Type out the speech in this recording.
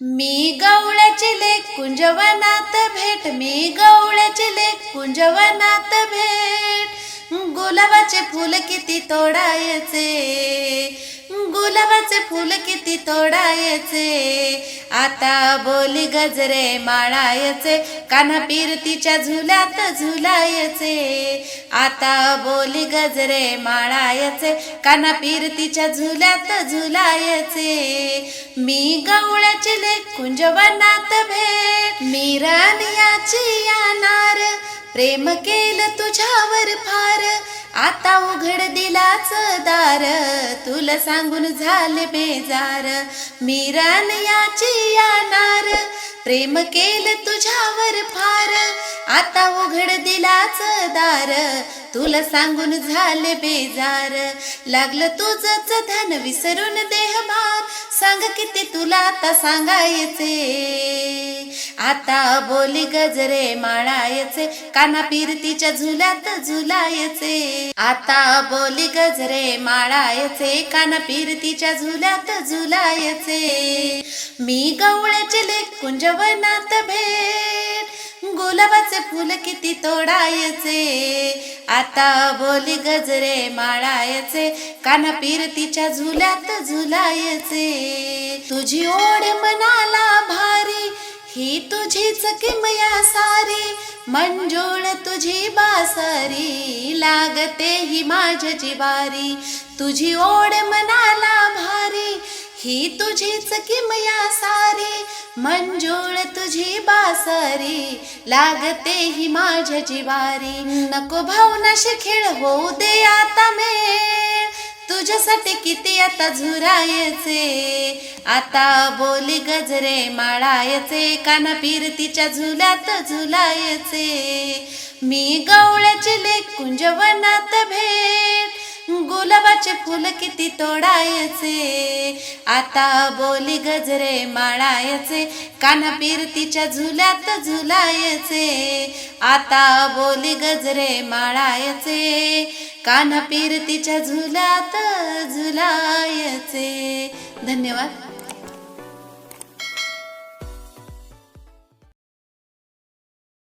मी गवळ्याचे लेक कुंजवनात भेट मी गवळ्याचे लेक कुंजवनात भेट. गुलाबाचे फुल किती तोडायचे गुलाबाचे फुल किती तोडायचे? आता बोली गजरे माळायचे कान्हा पिरतीच्या झुल्यात झुलायचे. आता बोली गजरे माळायचे कान्हा पिरतीच्या झुल्यात झुलायचे. मी गवळ्याची लेख कुंजवनात भेट मी रानियाची यानार प्रेम केलं तुझ्यावर फार आता उघड दिलाच दार तुला सांगून झाले बेजार. मीरान याची यानार प्रेम केलं तुझ्यावर फार. आता उघड दिलाच दार तुला सांगून झाले बेजार. लागलं तुझंच धन विसरून देहभार सांग किती तुला आता सांगायचे. आता बोली गजरे माळायचे काना पिरतीच्या झुल्यात झुलायचे. आता बोली गजरे माळायचे काना पिरतीच्या झुल्यात झुलायचे. मी गवळ्याचे लेख कुंजवनात भेट गुलाबाचे फुल किती तोडायचे. आता बोली गजरे माळायचे काना पिरतीच्या झुल्यात झुलायचे. तुझी ओढ मनाला भा ही तुझीच किमया सारी मंजूळ तुझी बासरी लागते ही माझ्या जिवारी तुझी ओढ मनाला भारी ही तुझीच किमया सारी मंजूळ तुझी बासरी लागते ही माझ्या जिवारी. नको भावनाशी खेळ होऊ दे आता मे. तुझ्यासाठी किती आता झुरायचे? आता बोली गजरे माळायचे काना पिरतीच्या झुल्यात झुलायचे. मी गवळ्याची लेख कुंजवनात भेट गुलाबाचे फुल किती तोडायचे. आता बोली गजरे माळायचे काना पिरतीच्या झुल्यात झुलायचे. आता बोली गजरे माळायचे काना पिरतीच्या झुलात झुलायचे. धन्यवाद.